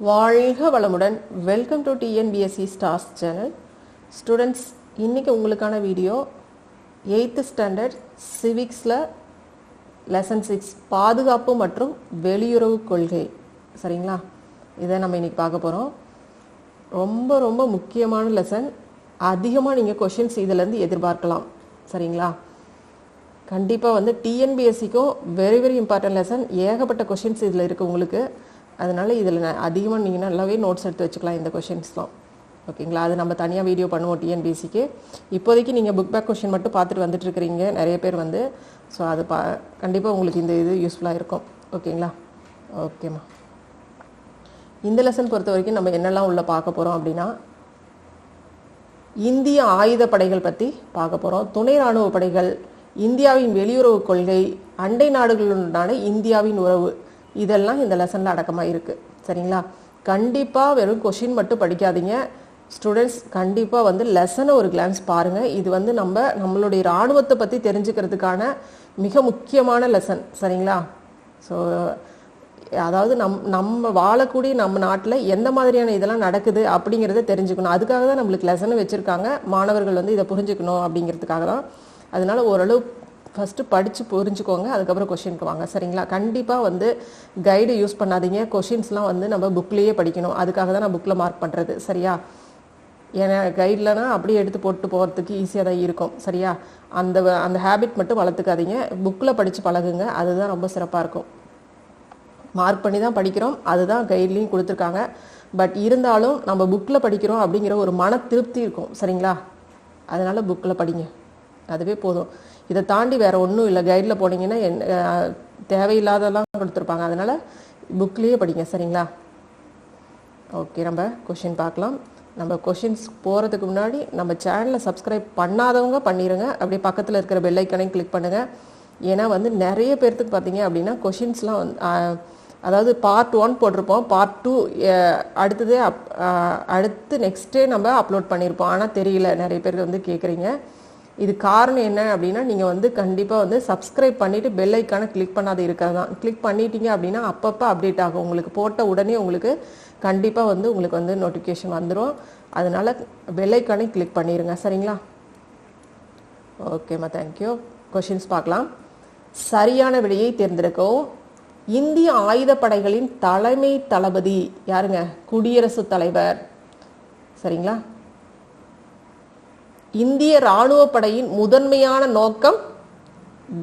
வாழ்க வளமுடன். Welcome to TNPSC stars channel students இன்றைக்கி உங்களுக்கான வீடியோ எயித்து ஸ்டாண்டர்ட் சிவிக்ஸில் லெசன் சிக்ஸ் பாதுகாப்பு மற்றும் வெளியுறவு கொள்கை. சரிங்களா? இதை நம்ம இன்றைக்கி பார்க்க போகிறோம் ரொம்ப ரொம்ப முக்கியமான லெசன் அதிகமாக நீங்கள் கொஷின்ஸ் இதிலேருந்து எதிர்பார்க்கலாம். சரிங்களா? கண்டிப்பாக வந்து டிஎன்பிஎஸ்சிக்கும் வெரி வெரி இம்பார்ட்டன்ட் லெசன் ஏகப்பட்ட கொஷின்ஸ் இதில் இருக்குது உங்களுக்கு. அதனால் இதில் அதிகமாக நீங்கள் நல்லாவே நோட்ஸ் எடுத்து வச்சுக்கலாம் இந்த கொஷின்ஸ்லாம் ஓகேங்களா அது நம்ம தனியாக வீடியோ பண்ணுவோம் டிஎன்பிசிக்கு இப்போதைக்கு நீங்கள் புக் பேக் கொஷின் மட்டும் பார்த்துட்டு வந்துட்டுருக்கிறீங்க நிறைய பேர் வந்து ஸோ அது பா கண்டிப்பாக உங்களுக்கு இந்த இது யூஸ்ஃபுல்லாக இருக்கும். ஓகேங்களா ஓகேம்மா இந்த லெசன் பொறுத்த வரைக்கும் நம்ம என்னெல்லாம் உள்ள பார்க்க போகிறோம் அப்படின்னா இந்திய ஆயுத படைகள் பற்றி பார்க்க போகிறோம் துணை ராணுவ படைகள் இந்தியாவின் வெளியுறவு கொள்கை அண்டை நாடுகளுடனான இந்தியாவின் உறவு இதெல்லாம் இந்த லெசனில் அடக்கமாக இருக்குது சரிங்களா? கண்டிப்பாக வெறும் கொஷின் மட்டும் படிக்காதீங்க. ஸ்டூடெண்ட்ஸ் கண்டிப்பாக வந்து லெசனை ஒரு கிளான்ஸ் பாருங்கள் இது வந்து நம்ம நம்மளுடைய இராணுவத்தை பற்றி தெரிஞ்சுக்கிறதுக்கான மிக முக்கியமான லெசன் சரிங்களா? ஸோ அதாவது நம் நம்ம வாழக்கூடிய நம்ம நாட்டில் எந்த மாதிரியான இதெல்லாம் நடக்குது அப்படிங்கிறத தெரிஞ்சுக்கணும். அதுக்காக தான் நம்மளுக்கு லெசனை வச்சுருக்காங்க. மாணவர்கள் வந்து இதை புரிஞ்சுக்கணும் அப்படிங்கிறதுக்காக தான். அதனால ஓரளவு ஃபஸ்ட்டு படித்து புரிஞ்சுக்கோங்க அதுக்கப்புறம் கொஷினுக்கு வாங்க. சரிங்களா? கண்டிப்பாக வந்து கைடு யூஸ் பண்ணாதீங்க. கொஷின்ஸ்லாம் வந்து நம்ம புக்லேயே படிக்கணும். அதுக்காக தான் நான் புக்கில் மார்க் பண்ணுறது சரியா? ஏன்னா கைட்லனா அப்படியே எடுத்து போட்டு போகிறதுக்கு ஈஸியாக தான் இருக்கும். சரியா? அந்த அந்த ஹேபிட் மட்டும் வளர்த்துக்காதீங்க. புக்கில் படித்து பழகுங்க. அதுதான் ரொம்ப சிறப்பாக இருக்கும். மார்க் பண்ணி தான் படிக்கிறோம். அதுதான் கைட்லேயும் கொடுத்துருக்காங்க. பட் இருந்தாலும் நம்ம புக்கில் படிக்கிறோம் அப்படிங்கிற ஒரு மன திருப்தி இருக்கும். சரிங்களா? அதனால் புக்கில் படிங்க. அதுவே போதும். இதை தாண்டி வேறு ஒன்றும் இல்லை. கைடில் போனீங்கன்னா என் தேவையில்லாதெல்லாம் கொடுத்துருப்பாங்க. அதனால் புக்லேயே படிங்க சரிங்களா? ஓகே நம்ம கொஷின் பார்க்கலாம். நம்ம கொஷின்ஸ் போகிறதுக்கு முன்னாடி நம்ம சேனலை சப்ஸ்கிரைப் பண்ணாதவங்க பண்ணிடுங்க அப்படியே பக்கத்தில் இருக்கிற பெல்லைக்கனையும் கிளிக் பண்ணுங்கள் ஏன்னா வந்து நிறைய பேர்த்துக்கு பார்த்தீங்க அப்படின்னா கொஷின்ஸ்லாம் வந்து அதாவது பார்ட் ஒன் போட்டிருப்போம். பார்ட் டூ அடுத்ததே அப் அடுத்து நெக்ஸ்ட்டே நம்ம அப்லோட் பண்ணியிருப்போம் ஆனால் தெரியல. நிறைய பேர் வந்து கேட்குறீங்க இது காரணம் என்ன அப்படின்னா நீங்கள் வந்து கண்டிப்பாக வந்து சப்ஸ்கிரைப் பண்ணிவிட்டு பெல் ஐக்கானை கிளிக் பண்ணாத இருக்கிறது தான் கிளிக் பண்ணிட்டீங்க அப்படின்னா அப்பப்போ அப்டேட் ஆகும். உங்களுக்கு போட்ட உடனே உங்களுக்கு கண்டிப்பாக வந்து உங்களுக்கு வந்து நோட்டிஃபிகேஷன் வந்துடும் அதனால் பெல் ஐக்கானை கிளிக் பண்ணிடுங்க சரிங்களா? ஓகேம்மா தேங்க்யூ கொஷின்ஸ் பார்க்கலாம். சரியான விடையை தேர்ந்தெடுக்கவும். இந்திய ஆயுதப்படைகளின் தலைமை தளபதி யாருங்க? குடியரசுத் தலைவர். சரிங்களா? இந்திய இராணுவ படையின் முதன்மையான நோக்கம்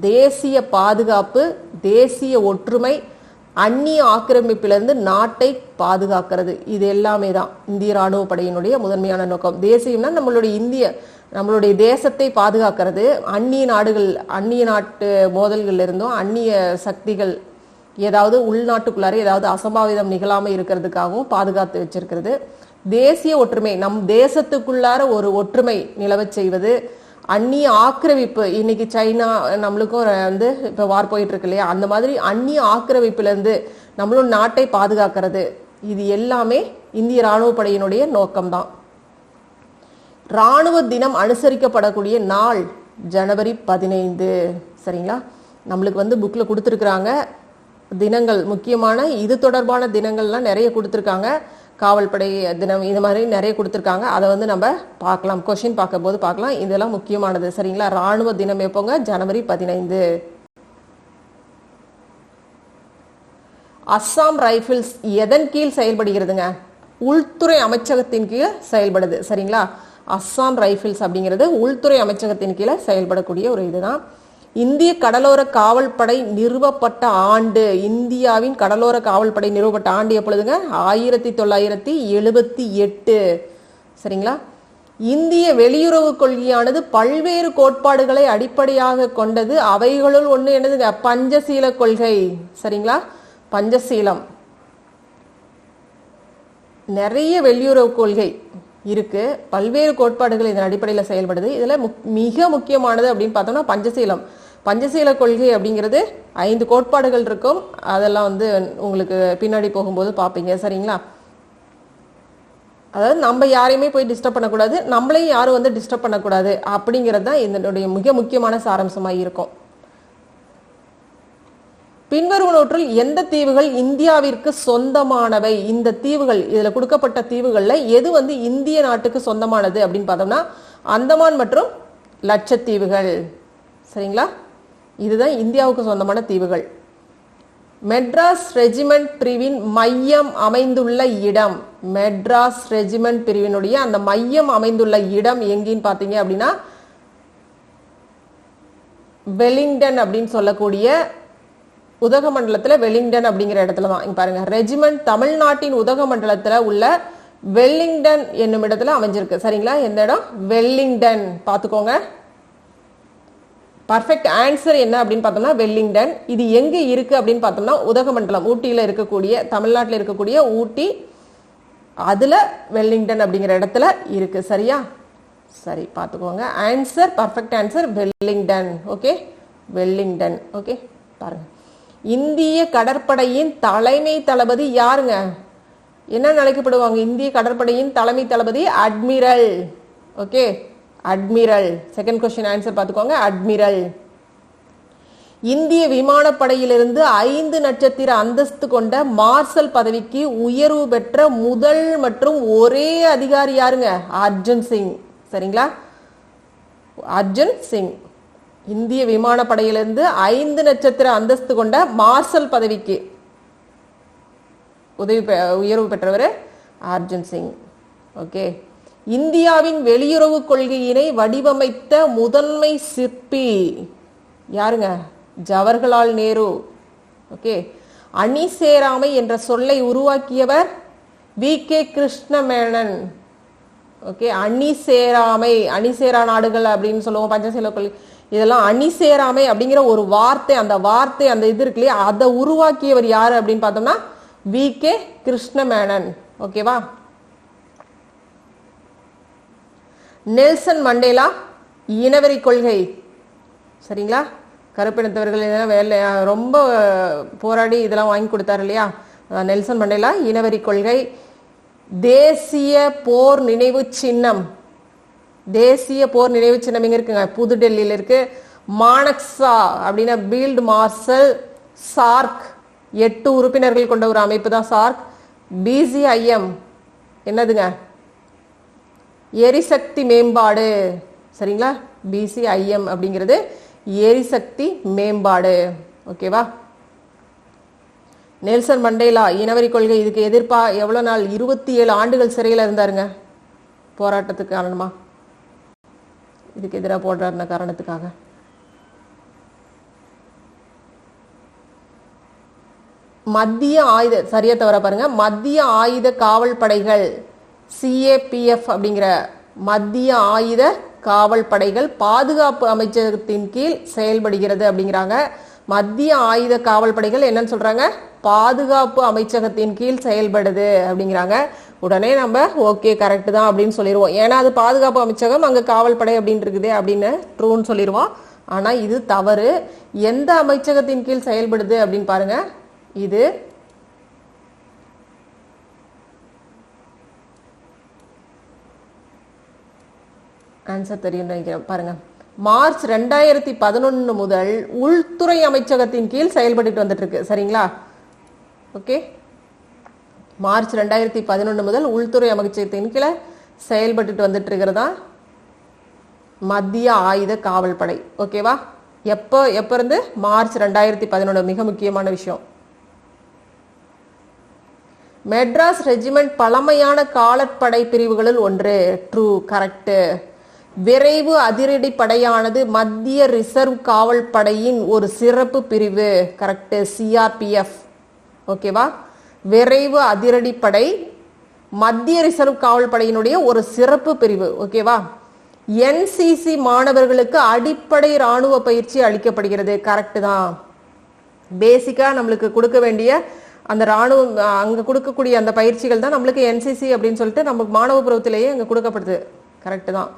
தேசிய பாதுகாப்பு தேசிய ஒற்றுமை அந்நிய ஆக்கிரமிப்பிலிருந்து நாட்டை பாதுகாக்கிறது. இது எல்லாமே தான் இந்திய இராணுவ படையினுடைய முதன்மையான நோக்கம். தேசியம்னா நம்மளுடைய இந்திய நம்மளுடைய தேசத்தை பாதுகாக்கிறது. அந்நிய நாடுகள் அந்நிய நாட்டு மோதல்கள் இருந்தும் அந்நிய சக்திகள் ஏதாவது உள்நாட்டுக்குள்ளார ஏதாவது அசம்பாவிதம் நிகழாமல் இருக்கிறதுக்காகவும் பாதுகாத்து வச்சிருக்கிறது. தேசிய ஒற்றுமை நம் தேசத்துக்குள்ளார ஒரு ஒற்றுமை நிலவச் செய்வது அந்நிய ஆக்கிரமிப்பு. இன்னைக்கு சைனா நம்மளுக்கும் வந்து இப்போ வார் போயிட்டு இருக்கு இல்லையா? அந்த மாதிரி அந்நிய ஆக்கிரமிப்புலேருந்து நம்மளும் நாட்டை பாதுகாக்கிறது. இது எல்லாமே இந்திய இராணுவ படையினுடைய நோக்கம்தான். இராணுவ தினம் அனுசரிக்கப்படக்கூடிய நாள் ஜனவரி பதினைந்து. சரிங்களா? நம்மளுக்கு வந்து புக்கில் கொடுத்துருக்குறாங்க. தினங்கள் முக்கியமான இது தொடர்பான தினங்கள்லாம் நிறைய கொடுத்துருக்காங்க. காவல்படை தினம் இது மாதிரி நிறைய கொடுத்துருக்காங்க. அதை வந்து நம்ம பார்க்கலாம். கொஷின் பார்க்கும் போது பார்க்கலாம். இதெல்லாம் முக்கியமானது. சரிங்களா? ராணுவ தினம் எப்போங்க? ஜனவரி பதினைந்து. அஸ்ஸாம் ரைஃபிள்ஸ் எதன் கீழ் செயல்படுகிறதுங்க? உள்துறை அமைச்சகத்தின் கீழ் செயல்படுது. சரிங்களா? அஸ்ஸாம் ரைஃபிள்ஸ் அப்படிங்கிறது உள்துறை அமைச்சகத்தின் கீழே செயல்படக்கூடிய ஒரு இதுதான். இந்திய கடலோர காவல்படை நிறுவப்பட்ட ஆண்டு இந்தியாவின் கடலோர காவல்படை நிறுவப்பட்ட ஆண்டு எப்பொழுதுங்க? ஆயிரத்தி தொள்ளாயிரத்தி எழுபத்தி எட்டு. சரிங்களா? இந்திய வெளியுறவு கொள்கையானது பல்வேறு கோட்பாடுகளை அடிப்படையாக கொண்டது. அவைகளுள் ஒன்று என்னதுங்க? பஞ்சசீல கொள்கை. சரிங்களா? பஞ்சசீலம். நிறைய வெளியுறவு கொள்கை இருக்கு. பல்வேறு கோட்பாடுகள் இதன் அடிப்படையில் செயல்படுது. இதில் மிக முக்கியமானது அப்படின்னு பார்த்தோம்னா பஞ்சசீலம். பஞ்சசீல கொள்கை அப்படிங்கிறது ஐந்து கோட்பாடுகள் இருக்கும். அதெல்லாம் வந்து உங்களுக்கு பின்னாடி போகும்போது பார்ப்பீங்க. சரிங்களா? அதாவது நம்ம யாரையுமே போய் டிஸ்டர்ப் பண்ணக்கூடாது. நம்மளையும் யாரும் வந்து டிஸ்டர்ப் பண்ணக்கூடாது. அப்படிங்கிறது தான் இதனுடைய மிக முக்கியமான சாராம்சமாக இருக்கும். பின்வருவனவற்றுள் எந்த தீவுகள் இந்தியாவிற்கு சொந்தமானவை? இந்த தீவுகள் இதில் கொடுக்கப்பட்ட தீவுகளில் எது வந்து இந்திய நாட்டுக்கு சொந்தமானது அப்படின்னு பார்த்தோம்னா அந்தமான் மற்றும் லட்சத்தீவுகள். சரிங்களா? இதுதான் இந்தியாவுக்கு சொந்தமான தீவுகள். மெட்ராஸ் ரெஜிமெண்ட் பிரிவின் மையம் அமைந்துள்ள இடம். மெட்ராஸ் ரெஜிமெண்ட் பிரிவினுடைய அந்த மையம் அமைந்துள்ள இடம் எங்கேன்னு பார்த்தீங்க அப்படின்னா வெலிங்டன் அப்படின்னு சொல்லக்கூடிய உதகமண்டலத்துல வெலிங்டன் அப்படிங்கிற இடத்துல தான். இங்க பாருங்க ரெஜிமெண்ட் தமிழ்நாட்டின் உதகமண்டலத்துல உள்ள வெல்லிங்டன் என்னும் இடத்துல அமைஞ்சிருக்கு. சரிங்களா? எந்த இடம்? வெல்லிங்டன் பார்த்துக்கோங்க. பர்ஃபெக்ட் ஆன்சர் என்ன அப்படின்னு பார்த்தோம்னா வெல்லிங்டன் இது எங்கே இருக்குது அப்படின்னு பார்த்தோம்னா உதகமண்டலம் ஊட்டியில் இருக்கக்கூடிய தமிழ்நாட்டில் இருக்கக்கூடிய ஊட்டி அதில் வெல்லிங்டன் அப்படிங்கிற இடத்துல இருக்குது சரியா? சரி பார்த்துக்கோங்க. Answer perfect answer Wellington okay Wellington okay பாருங்க. இந்திய கடற்படையின் தலைமை தளபதி யாருங்க? என்ன அழைக்கப்படுவாங்க இந்திய கடற்படையின் தலைமை தளபதி admiral okay admiral second question answer பார்த்துக்கோங்க. அட்மிரல் இந்திய விமானப்படையிலிருந்து ஐந்து நட்சத்திர அந்தஸ்து கொண்ட மார்சல் பதவிக்கு உயர்வு பெற்ற முதல் மற்றும் ஒரே அதிகாரி யாருங்க? அர்ஜுன் சிங் சரிங்களா? அர்ஜுன் சிங் இந்திய விமானப்படையிலிருந்து ஐந்து நட்சத்திர அந்தஸ்து கொண்ட மார்சல் பதவிக்கு உதவி பெ- உயர்வு பெற்றவர் அர்ஜுன் சிங் ஓகே இந்தியாவின் வெளியுறவு கொள்கையினை வடிவமைத்த முதன்மை சிற்பி யாருங்க? ஜவஹர்லால் நேரு. ஓகே. அணி சேராமை என்ற சொல்லை உருவாக்கியவர் வி. கே. கிருஷ்ணமேனன். ஓகே. அணி சேராமை. அணி சேரா நாடுகள் அப்படின்னு சொல்லுவோம். பஞ்சசீல கொள்கை. இதெல்லாம் அணி சேராமை அப்படிங்கிற ஒரு வார்த்தை அந்த வார்த்தை அந்த இது இருக்கு இல்லையா? அதை உருவாக்கியவர் யாரு அப்படின்னு பார்த்தோம்னா வி. கே. கிருஷ்ணமேனன். ஓகேவா? நெல்சன் மண்டேலா இனவெறி கொள்கை. சரிங்களா? கருப்பினத்தவர்கள் இதெல்லாம் வேலை ரொம்ப போராடி இதெல்லாம் வாங்கி கொடுத்தாரு இல்லையா? நெல்சன் மண்டேலா இனவெறி கொள்கை. தேசிய போர் நினைவு சின்னம். தேசிய போர் நினைவு சின்னம் எங்க இருக்குங்க? புதுடெல்லியில் இருக்கு. மானக்ஸா அப்படின்னா பீல்டு மார்ஷல் சார்க். எட்டு உறுப்பினர்கள் கொண்ட ஒரு அமைப்பு தான் சார்க். பிசிஐஎம் என்னதுங்க? எரிசக்தி மேம்பாடு. சரிங்களா? பிசிஐஎம் அப்படிங்கிறது எரிசக்தி மேம்பாடு. ஓகேவா? நெல்சன் மண்டேலா இனவரி கொள்கை இதுக்கு எதிர்ப்பா எவ்வளோ நாள்? இருபத்தி ஏழு ஆண்டுகள் சிறையில் இருந்தாருங்க. போராட்டத்துக்கு காரணமா? இதுக்கு எதிராக போடுறாருன காரணத்துக்காக. மத்திய ஆயுத சரியா தவிர பாருங்க. மத்திய ஆயுத காவல் படைகள். சிஏபிஎஃப் அப்படிங்கிற மத்திய ஆயுத காவல் படைகள் பாதுகாப்பு அமைச்சகத்தின் கீழ் செயல்படுகிறது அப்படிங்கிறாங்க. மத்திய ஆயுத காவல் படைகள் என்னன்னு சொல்றாங்க? பாதுகாப்பு அமைச்சகத்தின் கீழ் செயல்படுது அப்படிங்கிறாங்க. உடனே நம்ம ஓகே கரெக்ட் தான் அப்படின்னு சொல்லிடுவோம் ஏன்னா அது பாதுகாப்பு அமைச்சகம் அங்கே காவல் படை அப்படின்னு இருக்குது அப்படின்னு ட்ரூன்னு சொல்லிடுவோம் ஆனால் இது தவறு. எந்த அமைச்சகத்தின் கீழ் செயல்படுது அப்படின்னு பாருங்க. இது ஆன்சர் தெரியும் நினைக்கிறேன். பாருங்க. மார்ச் ரெண்டாயிரத்தி பதினொன்று முதல் உள்துறை அமைச்சகத்தின் கீழ் செயல்பட்டு வந்துட்டு இருக்கு சரிங்களா? ஓகே? மார்ச் ரெண்டாயிரத்தி பதினொன்று முதல் உள்துறை அமைச்சகத்தின் கீழே செயல்பட்டு வந்துட்டு இருக்கிறதா மத்திய ஆயுத காவல் படை ஓகேவா? எப்போ எப்போ இருந்து மார்ச் ரெண்டாயிரத்தி பதினொன்று மிக முக்கியமான விஷயம். மெட்ராஸ் ரெஜிமெண்ட் பழமையான காலப்படை பிரிவுகளில் ஒன்று. ட்ரூ கரெக்டு விரைவு அதிரடி படையானது மத்திய ரிசர்வ் காவல் படையின் ஒரு சிறப்பு பிரிவு. கரெக்டு சிஆர்பிஎஃப் ஓகேவா விரைவு அதிரடி படை மத்திய ரிசர்வ் காவல் படையினுடைய ஒரு சிறப்பு பிரிவு. ஓகேவா என்சிசி மாணவர்களுக்கு அடிப்படை ராணுவ பயிற்சி அளிக்கப்படுகிறது. கரெக்டு தான். பேசிக்காக நம்மளுக்கு கொடுக்க வேண்டிய அந்த ராணுவம் அங்கே கொடுக்கக்கூடிய அந்த பயிற்சிகள் தான் நம்மளுக்கு என்சிசி அப்படின்னு சொல்லிட்டு நமக்கு மாணவ பருவத்திலேயே அங்கே கொடுக்கப்படுது. கரெக்டு தான்.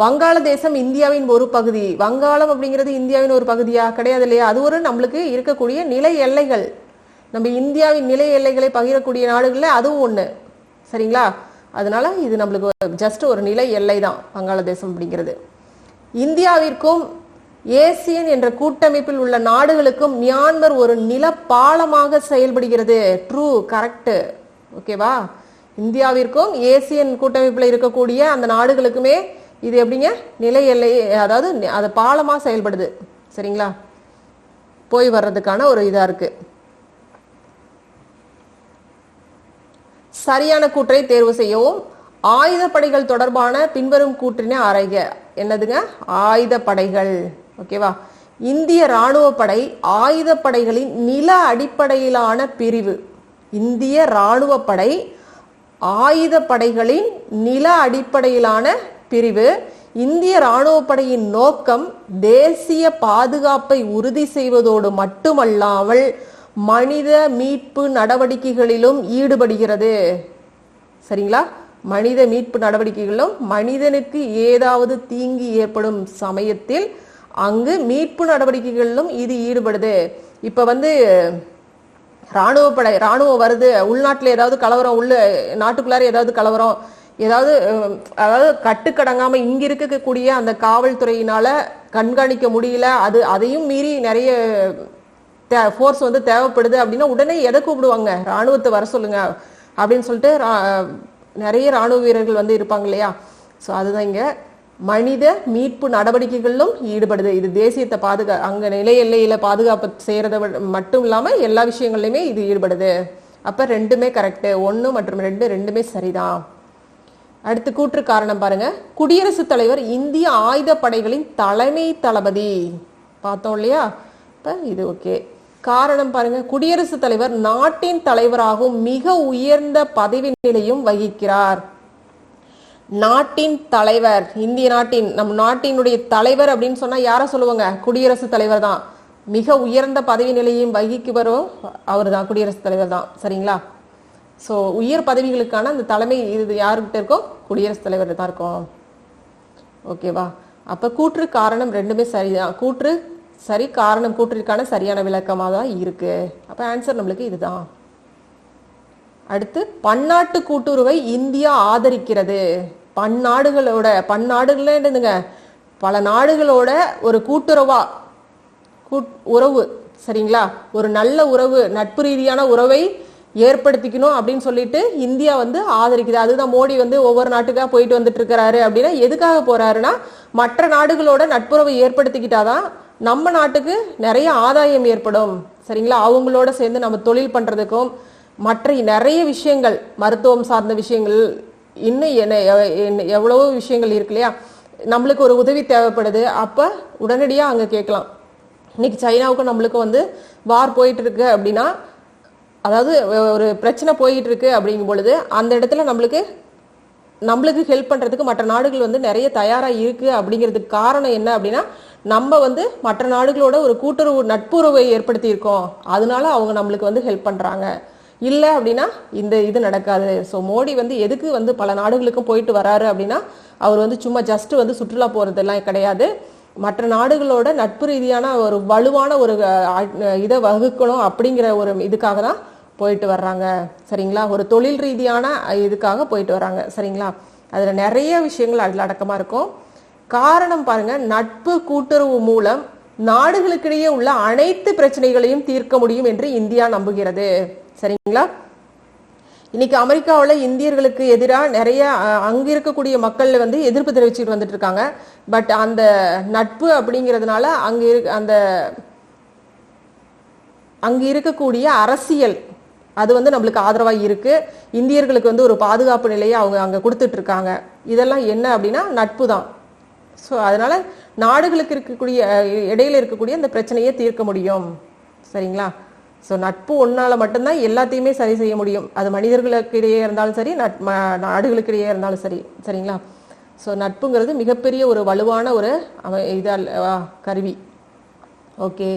வங்காளதேசம் இந்தியாவின் ஒரு பகுதி. வங்காளம் அப்படிங்கிறது இந்தியாவின் ஒரு பகுதியா? கிடையாது இல்லையா? அது ஒரு நம்மளுக்கு இருக்கக்கூடிய நிலை எல்லைகள். நம்ம இந்தியாவின் நிலை எல்லைகளை பகிரக்கூடிய நாடுகள்ல அதுவும் ஒண்ணு. சரிங்களா? அதனால இது நம்மளுக்கு ஜஸ்ட் ஒரு நிலை எல்லை தான் வங்காளதேசம் அப்படிங்கிறது. இந்தியாவிற்கும் ஏசியன் என்ற கூட்டமைப்பில் உள்ள நாடுகளுக்கும் மியான்மர் ஒரு நிலப்பாலமாக செயல்படுகிறது. ட்ரூ கரெக்ட் ஓகேவா இந்தியாவிற்கும் ஏசியன் கூட்டமைப்பில் இருக்கக்கூடிய அந்த நாடுகளுக்குமே இது எப்படிங்க? நிலை எல்லை அதாவது அது பாலமாக செயல்படுது. சரிங்களா? போய் வர்றதுக்கான ஒரு இதாக இருக்கு. சரியான கூற்றை தேர்வு செய்யவும் ஆயுதப்படைகள் தொடர்பான பின்வரும் கூற்றினை ஆராய்க. என்னதுங்க? ஆயுதப்படைகள். ஓகேவா? இந்திய ராணுவப்படை படை ஆயுதப்படைகளின் நில அடிப்படையிலான பிரிவு. இந்திய ராணுவப்படை படை ஆயுதப்படைகளின் நில அடிப்படையிலான பிரிவு இந்திய ராணுவ படையின் நோக்கம் தேசிய பாதுகாப்பை உறுதி செய்வதோடு மட்டுமல்லாமல் மனித மீட்பு நடவடிக்கைகளிலும் ஈடுபடுகிறது. சரிங்களா? மனித மீட்பு நடவடிக்கைகளிலும் மனிதனுக்கு ஏதாவது தீங்கு ஏற்படும் சமயத்தில் அங்கு மீட்பு நடவடிக்கைகளிலும் இது ஈடுபடுது. இப்ப வந்து ராணுவ படை ராணுவம் வருது உள்நாட்டில் ஏதாவது கலவரம் உள்ள நாட்டுக்குள்ளார ஏதாவது கலவரம் ஏதாவது அதாவது கட்டுக்கடங்காம இங்க இருக்கக்கூடிய அந்த காவல்துறையினால கண்காணிக்க முடியல அது அதையும் மீறி நிறைய ஃபோர்ஸ் வந்து தேவைப்படுது அப்படின்னா உடனே எதை கூப்பிடுவாங்க? ராணுவத்தை வர சொல்லுங்க அப்படின்னு சொல்லிட்டு ரா- நிறைய ராணுவ வீரர்கள் வந்து இருப்பாங்க இல்லையா? ஸோ அதுதான் இங்க. மனித மீட்பு நடவடிக்கைகளிலும் ஈடுபடுது. இது தேசியத்தை பாதுகா அங்க நிலை எல்லையில பாதுகாப்பு செய்கிறத மட்டும் இல்லாம எல்லா விஷயங்கள்லையுமே இது ஈடுபடுது. அப்ப ரெண்டுமே கரெக்ட் ஒன்று மற்றும் ரெண்டு ரெண்டுமே சரிதான். அடுத்து கூற்று காரணம் பாருங்க. குடியரசுத் தலைவர் இந்திய ஆயுதப்படைகளின் தலைமை தளபதி. பார்த்தோம் இல்லையா? இப்போ இது ஓகே. காரணம் பாருங்க. குடியரசுத் தலைவர் நாட்டின் தலைவராகவும் மிக உயர்ந்த பதவி நிலையும் வகிக்கிறார். நாட்டின் தலைவர் இந்திய நாட்டின் நம் நாட்டினுடைய தலைவர் அப்படின்னு சொன்னா யார சொல்லுவாங்க? குடியரசுத் தலைவர் தான். மிக உயர்ந்த பதவி நிலையும் வகிக்குவரும் அவர் தான் குடியரசுத் தலைவர் தான். சரிங்களா? ஸோ உயர் பதவிகளுக்கான அந்த தலைமை இது யாருக்கிட்ட இருக்கோ? குடியரசுத் தலைவர் தான் இருக்கும். ஓகேவா அப்போ கூற்று காரணம் ரெண்டுமே சரிதான் கூற்று சரி காரணம் கூற்றிற்கான சரியான விளக்கமாக தான் இருக்கு. அப்போ ஆன்சர் நம்மளுக்கு இதுதான். அடுத்து பன்னாட்டு கூட்டுறவை இந்தியா ஆதரிக்கிறது. பன்னாடுகளோட பன்னாடுகள் என்னதுங்க? பல நாடுகளோட ஒரு கூட்டுறவா கூட் உறவு சரிங்களா? ஒரு நல்ல உறவு நட்பு ரீதியான உறவை ஏற்படுத்திக்கணும் அப்படின்னு சொல்லிட்டு இந்தியா வந்து ஆதரிக்குது. அதுதான் மோடி வந்து ஒவ்வொரு நாட்டுக்காக போயிட்டு வந்துட்டு இருக்கிறாரு அப்படின்னா எதுக்காக போறாருன்னா மற்ற நாடுகளோட நட்புறவை ஏற்படுத்திக்கிட்டாதான் நம்ம நாட்டுக்கு நிறைய ஆதாயம் ஏற்படும். சரிங்களா? அவங்களோட சேர்ந்து நம்ம தொழில் பண்றதுக்கும் மற்ற நிறைய விஷயங்கள் மருத்துவம் சார்ந்த விஷயங்கள் இன்னும் என்ன எவ- என்ன- எவ்வளவோ விஷயங்கள் இருக்கு இல்லையா? நம்மளுக்கு ஒரு உதவி தேவைப்படுது. அப்ப உடனடியாக அங்க கேட்கலாம். இன்னைக்கு சைனாவுக்கும் நம்மளுக்கும் வந்து வார் போயிட்டு இருக்கு அப்படின்னா அதாவது ஒரு பிரச்சனை போயிட்டு இருக்கு அப்படிங்கும் பொழுது அந்த இடத்துல நம்மளுக்கு நம்மளுக்கு ஹெல்ப் பண்ணுறதுக்கு மற்ற நாடுகள் வந்து நிறைய தயாராக இருக்குது அப்படிங்கிறதுக்கு காரணம் என்ன அப்படின்னா நம்ம வந்து மற்ற நாடுகளோட ஒரு கூட்டுறவு நட்புறவை ஏற்படுத்தியிருக்கோம். அதனால அவங்க நம்மளுக்கு வந்து ஹெல்ப் பண்ணுறாங்க இல்லை அப்படின்னா இந்த இது நடக்காது. ஸோ மோடி வந்து எதுக்கு வந்து பல நாடுகளுக்கும் போயிட்டு வராரு அப்படின்னா அவர் வந்து சும்மா ஜஸ்ட் வந்து சுற்றுலா போகிறதெல்லாம் கிடையாது. மற்ற நாடுகளோட நட்பு ரீதியான ஒரு வலுவான ஒரு இதை வகுக்கணும் அப்படிங்கிற ஒரு இதுக்காக தான் போயிட்டு வர்றாங்க. சரிங்களா? ஒரு தொழில் ரீதியான இதுக்காக போயிட்டு வர்றாங்க. சரிங்களா? அதில் நிறைய விஷயங்கள் அதில் அடக்கமாக இருக்கும். காரணம் பாருங்க நட்பு கூட்டுறவு மூலம் நாடுகளுக்கிடையே உள்ள அனைத்து பிரச்சனைகளையும் தீர்க்க முடியும் என்று இந்தியா நம்புகிறது. சரிங்களா? இன்னைக்கு அமெரிக்காவில் இந்தியர்களுக்கு எதிராக நிறைய அங்கே இருக்கக்கூடிய மக்கள் வந்து எதிர்ப்பு தெரிவிச்சுட்டு வந்துட்டு இருக்காங்க. பட் அந்த நட்பு அப்படிங்கிறதுனால அங்கே இருக்க அந்த அங்கே இருக்கக்கூடிய அரசியல் அது வந்து நம்மளுக்கு ஆதரவாக இருக்குது இந்தியர்களுக்கு வந்து ஒரு பாதுகாப்பு நிலையை அவங்க அங்கே கொடுத்துட்டு இருக்காங்க. இதெல்லாம் என்ன அப்படின்னா நட்பு தான். ஸோ அதனால் நாடுகளுக்கு இருக்கக்கூடிய இடையில இருக்கக்கூடிய அந்த பிரச்சனையை தீர்க்க முடியும். சரிங்களா? ஸோ நட்பு ஒன்றால் மட்டும்தான் எல்லாத்தையுமே சரி செய்ய முடியும். அது மனிதர்களுக்கு இடையே இருந்தாலும் சரி நட் நாடுகளுக்கு இடையே இருந்தாலும் சரி. சரிங்களா? ஸோ நட்புங்கிறது மிகப்பெரிய ஒரு வலுவான ஒரு அம இதல் கருவி. ஓகே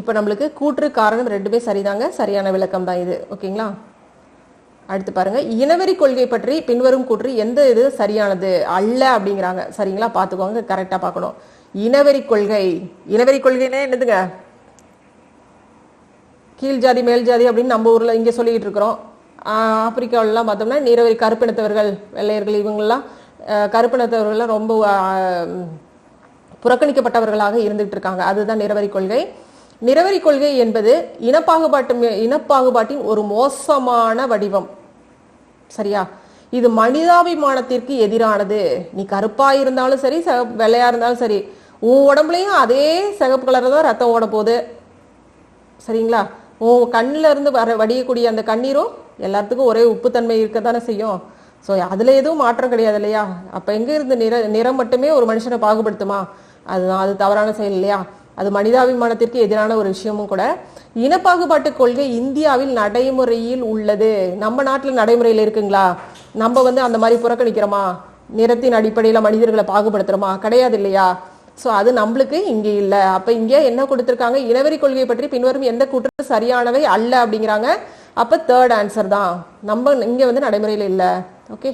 இப்போ நம்மளுக்கு கூற்று காரணம் ரெண்டுமே சரிதாங்க. சரியான விளக்கம் தான் இது. ஓகேங்களா? அடுத்து பாருங்க. இனவெறி கொள்கை பற்றி பின்வரும் கூற்று எந்த இது சரியானது? அல்ல அப்படிங்கிறாங்க. சரிங்களா? பார்த்துக்கோங்க. கரெக்டாக பார்க்கணும். இனவெறி கொள்கை. இனவெறி கொள்கைனே என்னதுங்க? கீழ் ஜாதி மேல் ஜாதி அப்படின்னு நம்ம ஊரில் இங்கே சொல்லிக்கிட்டு இருக்கிறோம். ஆப்பிரிக்காவிலலாம் பார்த்தோம்னா நீரவரி கருப்பினத்தவர்கள் வெள்ளையர்கள் இவங்கெல்லாம் கருப்பினத்தவர்கள்லாம் ரொம்ப புறக்கணிக்கப்பட்டவர்களாக இருந்துகிட்டு இருக்காங்க. அதுதான் நிறவரி கொள்கை. நிறவரி கொள்கை என்பது இனப்பாகுபாட்டு இனப்பாகுபாட்டின் ஒரு மோசமான வடிவம். சரியா? இது மனிதாபிமானத்திற்கு எதிரானது. நீ கருப்பா இருந்தாலும் சரி வெள்ளையா இருந்தாலும் சரி உன் உடம்புலையும் அதே சிகப்பு கலர் தான் ரத்தம் ஓட போகுது. சரிங்களா? உன் கண்ணில் இருந்து வர வடியக்கூடிய அந்த கண்ணீரும் எல்லாத்துக்கும் ஒரே உப்புத்தன்மை இருக்க தானே செய்யும். ஸோ அதில் எதுவும் மாற்றம் கிடையாது இல்லையா? அப்போ எங்கே இருந்து நிற நிறம் மட்டுமே ஒரு மனுஷனை பாகுபடுத்துமா? அதுதான் அது தவறான செயல் இல்லையா? அது மனிதாபிமானத்திற்கு எதிரான ஒரு விஷயமும் கூட. இனப்பாகுபாட்டு கொள்கை இந்தியாவில் நடைமுறையில் உள்ளது. நம்ம நாட்டில் நடைமுறையில் இருக்குங்களா? நம்ம வந்து அந்த மாதிரி புறக்கணிக்கிறோமா? நிறத்தின் அடிப்படையில் மனிதர்களை பாகுபடுத்துறோமா? கிடையாது இல்லையா? ஸோ அது நம்மளுக்கு இங்கே இல்லை. அப்போ இங்கே என்ன கொடுத்துருக்காங்க? இனவெறி கொள்கையை பற்றி பின்வரும் எந்த கூற்று சரியானவை அல்ல அப்படிங்கிறாங்க. அப்போ தேர்ட் ஆன்சர் தான். நம்ம இங்கே வந்து நடைமுறையில் இல்லை. ஓகே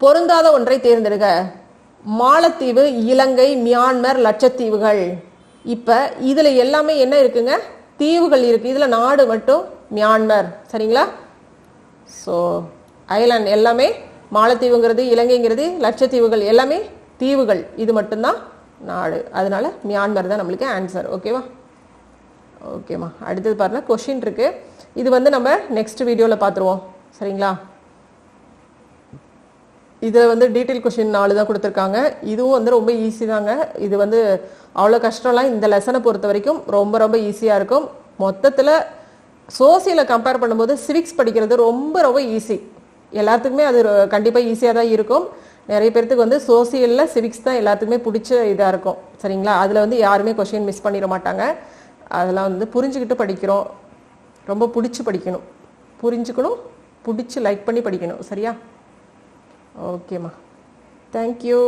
பொருந்தாத ஒன்றை தேர்ந்தெடுக்க மாலத்தீவு இலங்கை மியான்மர் லட்சத்தீவுகள். இப்போ இதில் எல்லாமே என்ன இருக்குங்க? தீவுகள் இருக்கு. இதில் நாடு மட்டும் மியான்மர். சரிங்களா? ஸோ ஐலாண்ட் எல்லாமே மாலத்தீவுங்கிறது இலங்கைங்கிறது லட்சத்தீவுகள் எல்லாமே தீவுகள். இது மட்டும்தான் நாடு. அதனால மியான்மர் தான் நம்மளுக்கு ஆன்சர் ஓகேவா ஓகேம்மா அடுத்தது பாருங்கள் கொஷின் இருக்கு. இது வந்து நம்ம நெக்ஸ்ட் வீடியோவில் பார்த்துருவோம். சரிங்களா? இதில் வந்து டீட்டெயில் கொஷின் நாலு தான் கொடுத்துருக்காங்க. இதுவும் வந்து ரொம்ப ஈஸி தாங்க. இது வந்து அவ்வளோ கஷ்டம்லாம் இந்த லெசனை பொறுத்த வரைக்கும் ரொம்ப ரொம்ப ஈஸியாக இருக்கும். மொத்தத்தில் சோசியலை கம்பேர் பண்ணும்போது சிவிக்ஸ் படிக்கிறது ரொம்ப ரொம்ப ஈஸி எல்லாத்துக்குமே அது கண்டிப்பாக ஈஸியாக தான் இருக்கும். நிறைய பேர்த்துக்கு வந்து சோசியலில் சிவிக்ஸ் தான் எல்லாத்துக்குமே பிடிச்ச இதாக இருக்கும். சரிங்களா? அதில் வந்து யாருமே கொஷின் மிஸ் பண்ணிட மாட்டாங்க. அதெல்லாம் வந்து புரிஞ்சுக்கிட்டு படிக்கிறோம். ரொம்ப பிடிச்சி படிக்கணும். புரிஞ்சுக்கணும். பிடிச்சி லைக் பண்ணி படிக்கணும். சரியா? ஓகேம்மா தேங்க்யூ